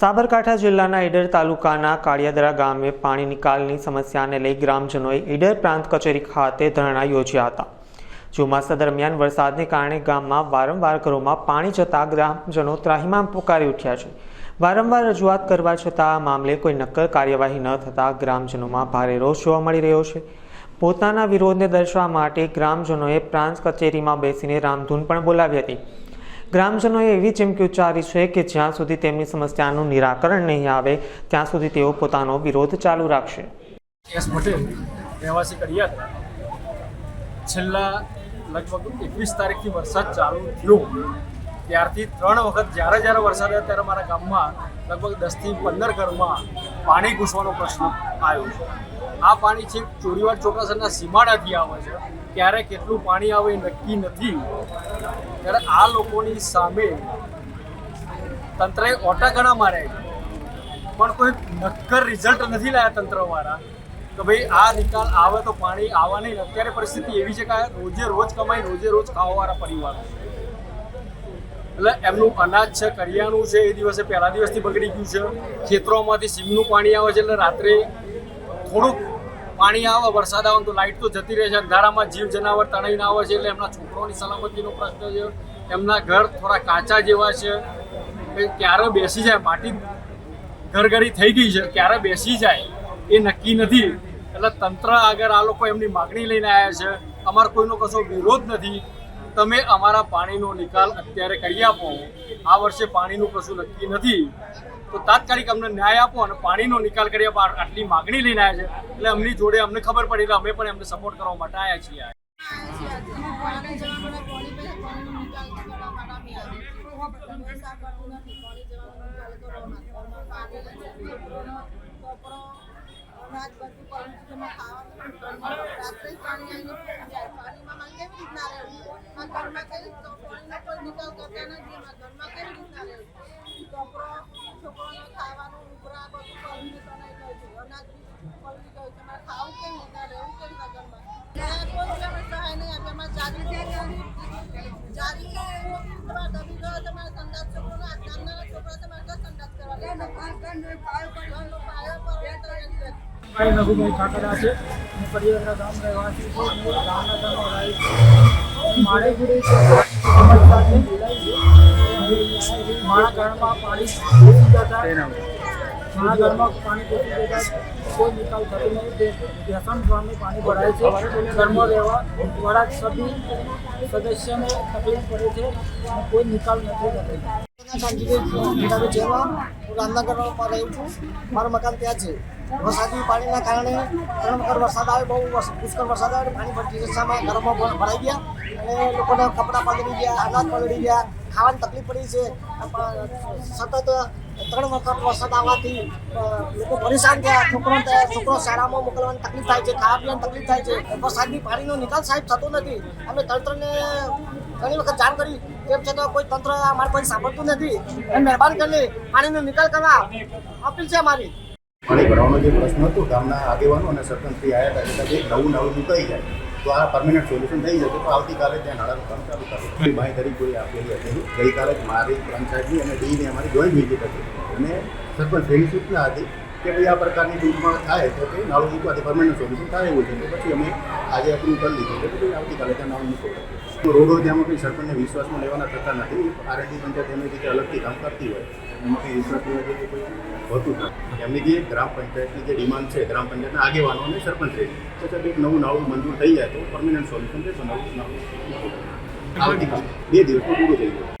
સાબરકાંઠા જિલ્લાના ઈડર તાલુકાના કાળિયાદરા ગામે પાણી નિકાલની સમસ્યાને લઈ ગ્રામજનોએ ઈડર પ્રાંત કચેરી ખાતે ધરણા યોજ્યા હતા. ચોમાસા દરમિયાન વરસાદને કારણે ગામમાં વારંવાર ઘરોમાં પાણી જતા ગ્રામજનો ત્રાહીમામ પુકારી ઉઠ્યા છે. વારંવાર રજૂઆત કરવા છતાં આ મામલે કોઈ નક્કર કાર્યવાહી ન થતાં ગ્રામજનોમાં ભારે રોષ જોવા મળી રહ્યો છે. પોતાના વિરોધને દર્શાવવા માટે ગ્રામજનોએ પ્રાંત કચેરીમાં બેસીને રામધૂન પણ બોલાવી હતી. ગ્રામજનોએ એવી ચીમકી ઉચ્ચારી છે કે જ્યાં સુધી તેમની સમસ્યાનું નિરાકરણ નહીં આવે, ત્યાં સુધી તેઓ પોતાનો વિરોધ ચાલુ રાખશે. રહેવાસી કડિયાદ છેલ્લા લગભગ એકવીસ તારીખથી વરસાદ ચાલુ થયો. ત્યારથી ત્રણ વખત જ્યારે જ્યારે વરસાદ આવ્યો ત્યારે મારા ગામમાં લગભગ દસથી પંદર ઘરમાં પાણી ઘૂસવાનો પ્રશ્ન આવ્યો છે. આ પાણી છે, ચોરીવાડ ચોટાસરના સીમાડાથી આવે છે. ક્યારે કેટલું પાણી આવે નક્કી નથી. ત્યારે આ લોકોની સામે તંત્રએ ઓટા ઘણા માર્યા પણ કોઈ નક્કર રિઝલ્ટ નથી લાયા તંત્રવાળા કે ભાઈ આ નિકાલ આવે તો પાણી આવવા નહીં. અત્યારે પરિસ્થિતિ એવી છે કે રોજે રોજ કમાઈ, રોજે રોજ ખાવાવાળા પરિવારો. એટલે એમનું અનાજ છે, કરિયાણું છે, એ દિવસે પહેલા દિવસથી બગડી ગયું છે. ખેતરોમાંથી સીમનું પાણી આવે છે. એટલે રાત્રે થોડુંક પાણી આવે, વરસાદ આવે તો લાઇટ તો જતી રહે છે. અંધારામાં જીવ, જનાવર તણાઈને આવે છે એટલે એમના છોકરાઓની સલામતીનો પ્રશ્ન છે. એમના ઘર થોડા કાચા જેવા છે. કે ક્યારે બેસી જાય? માટી ઘરઘરી થઈ ગઈ છે. ક્યારે બેસી જાય? એ નક્કી નથી. એટલે તંત્ર આગળ આ લોકો એમની માગણી લઈને આવ્યા છે. અમારો કોઈનો કશો વિરોધ નથી. તમે અમારા પાણીનો નિકાલ અત્યારે કરી આપો. આ વર્ષે પાણીનું કશું નક્કી નથી. તો તાત્કાલિક અમને ન્યાય આપો અને પાણીનો નિકાલ કરી આપો આટલી માગણી લઈને આવ્યા છે. એટલે અમની જોડે અમને ખબર પડી એટલે અમે પણ એમને સપોર્ટ કરવા માટે આવ્યા છીએ. ઘરમાં ભાઈ નગુભાઈ કાકડા છે હું પરિવારના ગામ રહેવાસી છું હું ગામના મારે ઘરમાં પાણી ઘરમાં પાણી કોઈ નિકાલ થતો નથી વ્યસન ગામે પાણી ભરાય છે. ઘરમાં રહેવા વાળા સભી સદસ્યને તકલીફ પડે છે. કોઈ નિકાલ નથી થતો. શાંતિથી જેમાં હું રામનગરમાં રહું છું. મારું મકાન ત્યાં છે. વરસાદી પાણીના કારણે ત્રણ વખત વરસાદ આવે, બહુ પુષ્કળ વરસાદ આવે, પાણી ભરતી રસ્તામાં ઘરમાં ભરાઈ ગયા. અને લોકોને કપડાં પલળી ગયા, અનાજ પલળી ગયા, ખાવાની તકલીફ પડી છે. સતત ત્રણ વખત વરસાદ આવવાથી લોકો પરેશાન થયા. છોકરો છોકરો શાળામાં મોકલવાની તકલીફ થાય છે, ખાવા પીવાની તકલીફ થાય છે. વરસાદની પાણીનો નિકાલ સાહેબ થતો નથી. અમે તંત્રને ઘણી વખત જાણ કરી. તેમ છતાં કોઈ તંત્ર અમારે કોઈ સાંભળતું નથી. મહેરબાની કરીને પાણીનો નિકાલ કરવા અપીલ છે અમારી. પાણી ભરવાનો જે પ્રશ્ન હતો ગામના આગેવાનો અને સરપંચથી આવ્યા હતા કે નવું નવું મુકાઈ જાય. તો આ પરમેનન્ટ સોલ્યુશન થઈ જશે તો આવતીકાલે ત્યાં નાણાંનું કામ ચાલુ કરવું બાંયધરી કોઈ આપેલી હતી. ગઈકાલે જ મારી પંચાયતની અને ડીની અમારી જોઈન્ટ વિઝિટ હતી. અને સરપંચ એની સૂચના હતી કે ભાઈ આ પ્રકારની ડૂબમાં થાય તો કે નાળું મૂકવાથી પરમેનન્ટ સોલ્યુશન થાય એવું છે. તો પછી અમે આજે અપ્રૂવ કરી લીધું કે ભાઈ આવતીકાલે ત્યાં નાળું મૂકો તો રોડો ત્યાં કંઈ સરપંચને વિશ્વાસમાં લેવાના થતા નથી. આરએનડી પંચાયત એમની રીતે અલગથી કામ કરતી હોય. એમાં કંઈ વિશ્વાસ કોઈ હોતું નથી. એમની જે ગ્રામ પંચાયતની જે ડિમાન્ડ છે, ગ્રામ પંચાયતના આગેવાનો અને સરપંચ રહે. તો સાહેબ એક નવું નાળું મંજૂર થઈ જાય તો પરમેનન્ટ સોલ્યુશન છે. તો નવું નાળું આવતીકાલે બે દિવસમાં પૂરું થઈ જાય.